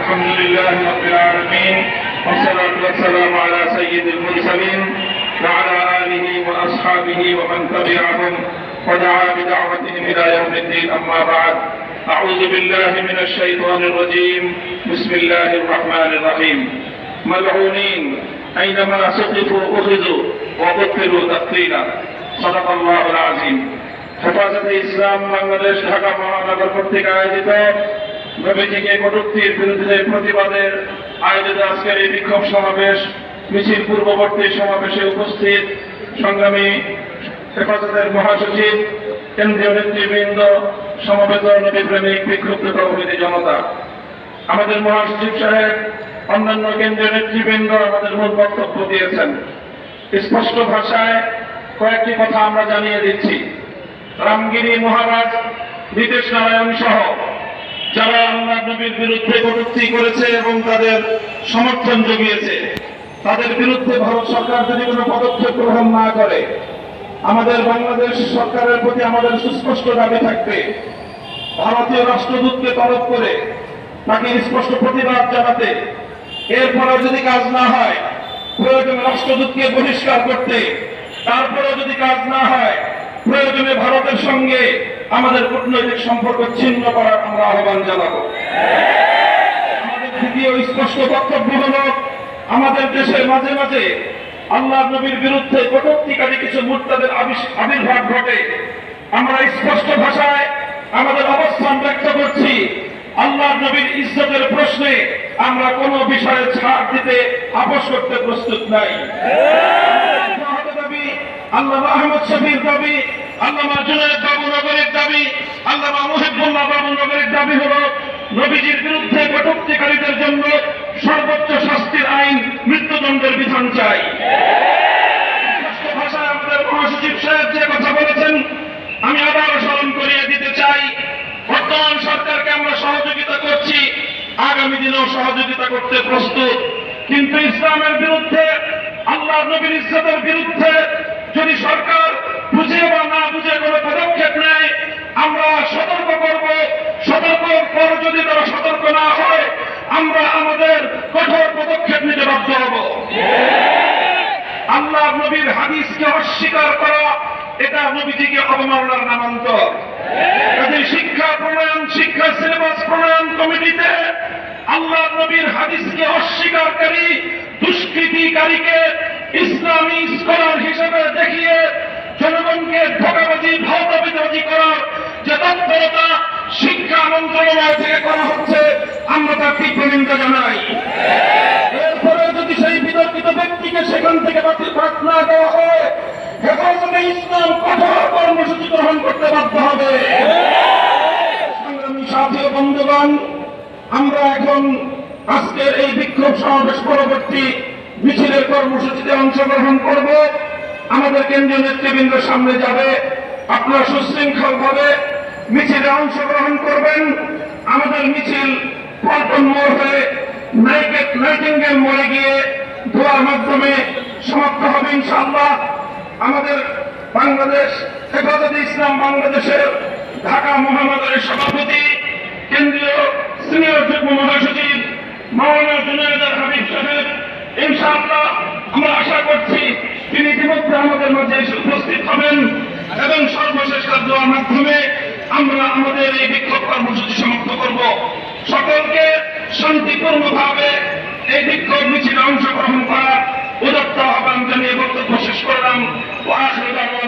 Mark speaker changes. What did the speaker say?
Speaker 1: الحمد لله رب العالمين. والصلاة والسلام على سيد المرسلين وعلى آله وأصحابه ومن تبعهم ودعا بدعوتهم إلى يوم الدين. أما بعد. أعوذ بالله من الشيطان الرجيم بسم الله الرحمن الرحيم ملعونين أينما سقطوا أخذوا وقتلوا تقتيلا صدق الله العظيم হেফাজতে ইসলাম বাংলাদেশ ঢাকা মহানগর কর্তৃক আয়োজিত নবীজিকে কটুক্তির বিরুদ্ধে প্রতিবাদের আয়োজিত আজকের এই বিক্ষোভ সমাবেশ মিছিল পূর্ববর্তী সমাবেশে উপস্থিত সংগ্রামী হেফাজতের মহাসচিব কেন্দ্রীয় নেতৃবৃন্দ সমবেত নবীপ্রেমিক বিক্ষুব্ধ প্রভৃতি জনতা, আমাদের মহাসচিব সাহেব, অন্যান্য কেন্দ্রীয় নেতৃবৃন্দ আমাদের মূল বক্তব্য দিয়েছেন। স্পষ্ট ভাষায় কয়েকটি কথা আমরা জানিয়ে দিচ্ছি। রামগিরি মহারাজ, নীতিশ নারায়ণ সহ যারা আল্লাহ নবীর বিরুদ্ধে কটূক্তি করেছে এবং তাদের সমর্থন জুগিয়েছে, তাদের বিরুদ্ধে ভারত সরকার যদি কোনো পদক্ষেপ গ্রহণ না করে, আমাদের বাংলাদেশ সরকারের প্রতি আমাদের সুস্পষ্ট দাবি থাকবে। ভারতীয় রাষ্ট্রদূতকে তলব করে তাকে স্পষ্ট প্রতিবাদ জানাতে, এরপরেও যদি কাজ না হয়, প্রয়োজনে রাষ্ট্রদূতকে বহিষ্কার করতে, তারপরেও যদি কাজ না হয়, প্রয়োজনে ভারতের সঙ্গে আমাদের কূটনৈতিক সম্পর্ক ছিন্ন করার আমরা আহ্বান জানাব। আমাদের দ্বিতীয় স্পষ্ট বক্তব্য হল, আমাদের দেশে মাঝে মাঝে আল্লাহ নবীর বিরুদ্ধে কটুক্তিকারী কিছু মুর্তাদের আবির্ভাব ঘটে। আমরা স্পষ্ট ভাষায় আমাদের অবস্থান ব্যক্ত করছি। আল্লাহ নবীর ইজ্জতের প্রশ্নে আমরা কোনো বিষয়ে ছাড় দিতে আপোষ করতে প্রস্তুত নাই। আহমদ দাবি দাবি নগরের দাবি বিরুদ্ধে জন্য সর্বোচ্চ শাস্তির আইন মৃত্যুদণ্ডের বিধান চাই। ভাষায় আমাদের মহাসচিব সাহেব যে কথা বলেছেন আমি আবার স্মরণ করিয়ে দিতে চাই, বর্তমান সরকারকে আমরা সহযোগিতা করছি, আগামী দিনেও সহযোগিতা করতে প্রস্তুত। কিন্তু ইসলামের বিরুদ্ধে, আল্লাহ নবীর ইসলামের বিরুদ্ধে যদি সরকার বুঝে বা না বুঝে কোনো পদক্ষেপ নেয়, আমরা সতর্ক করব। সতর্ক পর যদি তারা সতর্ক না হয়, আমরা আমাদের কঠোর পদক্ষেপ নিতে বাধ্য হব। আল্লাহ নবীর হাদিসকে অস্বীকার করা এটা নবীজিকে অবমাননার নামান্তর। শিক্ষা প্রণয়ন, শিক্ষা সিলেবাস প্রণয়ন কমিটিতে আল্লাহ নবীর হাদিসকে অস্বীকারী, দুষ্কৃতিকারীকে ইসলামী স্কলার হিসেবে দেখিয়ে জনগণকে ধোকাবাজি ভাওতাবাজি করার যে তৎপরতা শিক্ষা মন্ত্রণালয় থেকে করা হচ্ছে, আমরা তার তীব্র নিন্দা জানাই। এরপরে যদি সেই বিতর্কিত ব্যক্তিকে সেখান থেকে বাতিল বাদ না দেওয়া হয় হেফাজতে ইসলাম কঠোর কর্মসূচি গ্রহণ করতে বাধ্য হবে। সংগ্রামী সাথী বন্ধুগণ, আমরা এখন আজকের এই বিক্ষোভ সমাবেশ পরবর্তী মিছিলের কর্মসূচিতে অংশগ্রহণ করব। আমাদের কেন্দ্রীয় নেতৃবৃন্দ সামনে যাবে। আপনারা সুশৃঙ্খল ভাবে মিছিলে অংশগ্রহণ করবেন। আমাদের মিছিল পল্টন মোড় হয়ে নাইটিঙ্গেল মোড়ে গিয়ে ধোয়ার মাধ্যমে সমাপ্ত হবে ইনশাআল্লাহ। আমাদের বাংলাদেশ হেফাজতে ইসলাম বাংলাদেশের ঢাকা মহানগরের সভাপতি, কেন্দ্রীয় সিনিয়র যুগ্ম মহাসচিব মাওলানা জুনায়দার হাবিব সাহেব। ইনশাআল্লাহ আমরা আশা করছি তিনি ইতিমধ্যে আমাদের মাঝে উপস্থিত হবেন এবং সর্বশেষ দেওয়ার মাধ্যমে আমরা আমাদের এই বিক্ষোভ কর্মসূচি সমাপ্ত করব। সকলকে শান্তিপূর্ণভাবে এই বিক্ষোভ মিছিলে অংশগ্রহণ করা উদত্ত আহ্বান জানিয়ে বক্তব্য শেষ করলাম ও আখির দাওয়ানা